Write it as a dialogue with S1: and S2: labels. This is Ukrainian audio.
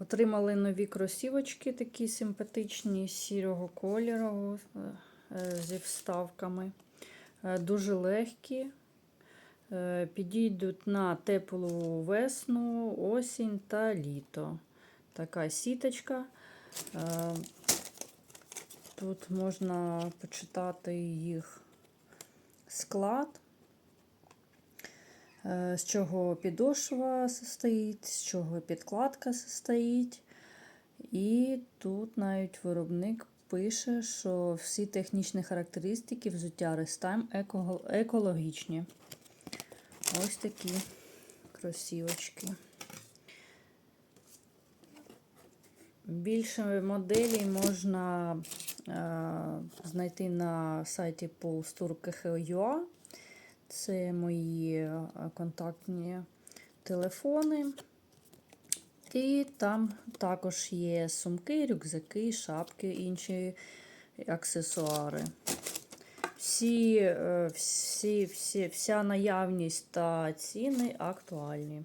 S1: Отримали нові кросівочки, такі симпатичні, сірого кольору е, е, зі вставками. Е, Дуже легкі. Підійдуть на теплу весну, осінь та літо. Така сіточка. Тут можна почитати їх склад, з чого підошва состоїть, з чого підкладка состоїть. І тут навіть виробник пише, що всі технічні характеристики взуття Restime екологічні. Ось такі кросівочки. Більше моделей можна е, знайти на сайті polstour.kh.ua. Це мої е, контактні телефони. І там також є сумки, рюкзаки, шапки, інші аксесуари. Всі, е, всі, всі, вся наявність та ціни актуальні.